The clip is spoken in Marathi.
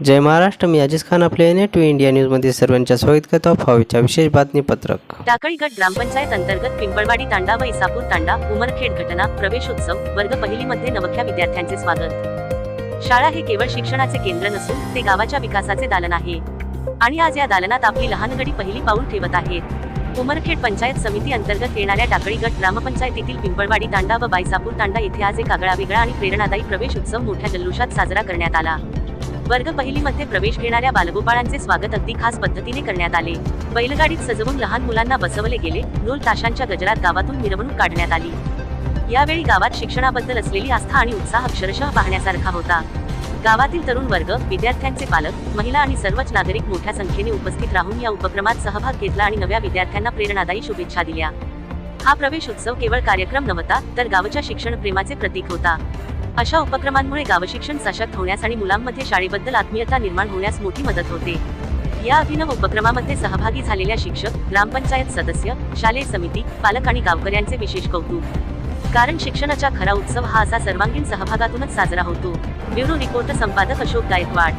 जय महाराष्ट्र मी अजिज खान आपले एन टू इंडिया न्यूजमध्ये सर्वांच्या स्वागत करतो. फावीच्या विशेष बातमीपत्रक. टाकळी गट ग्रामपंचायत अंतर्गत पिंपळवाडी तांडा व इसापूर तांडा उमरखेड घटना प्रवेशोत्सव वर्ग पहिलीमध्ये नवख्या विद्यार्थ्यांचे स्वागत. शाळा हे केवळ शिक्षणाचे केंद्र नसून ते गावाच्या विकासाचे दालन आहे. आणि आज या दालनात आपली लहानगडी पहिली पाऊल ठेवत आहेत. उमरखेड पंचायत समिती अंतर्गत येणाऱ्या टाकळी गट ग्रामपंचायतीतील पिंपळवाडी तांडा व बाईसापूर तांडा येथे आज एक आगळा वेगळा आणि प्रेरणादायी प्रवेश उत्सव मोठ्या जल्लोषात साजरा करण्यात आला. वर्ग पहिलीमध्ये प्रवेश घेणाऱ्या बालगोपाळांचे स्वागत अगदी खास पद्धतीने करण्यात आले. बैलगाडीत सजवून लहान मुलांना बसवले गेले ढोल ताशांच्या गजरात गावातून मिरवणूक काढण्यात आली. यावेळी गावात शिक्षणाबद्दल असलेली आस्था आणि उत्साह अक्षरशः पाहण्यासारखा होता. गावातील तरुण वर्ग विद्यार्थ्यांचे पालक महिला आणि सर्वच नागरिक मोठ्या संख्येने उपस्थित राहून या उपक्रमात सहभाग घेतला आणि नव्या विद्यार्थ्यांना प्रेरणादायी शुभेच्छा दिल्या. हा प्रवेश उत्सव केवळ कार्यक्रम नव्हता तर गावच्या शिक्षण प्रेमाचे प्रतीक होता. अशा उपक्रमांमुळे गावशिक्षण सशक्त होण्यास आणि मुलांमध्ये शाळेबद्दल आत्मीयता निर्माण होण्यास मोठी मदत होते. या अभिनव उपक्रमामध्ये सहभागी झालेल्या शिक्षक ग्रामपंचायत सदस्य शालेय समिती पालक आणि गावकऱ्यांचे विशेष कौतुक. कारण शिक्षणाचा खरा उत्सव हा असा सर्वांगीण सहभागातूनच साजरा होतो. ब्युरो रिपोर्ट संपादक अशोक गायकवाड.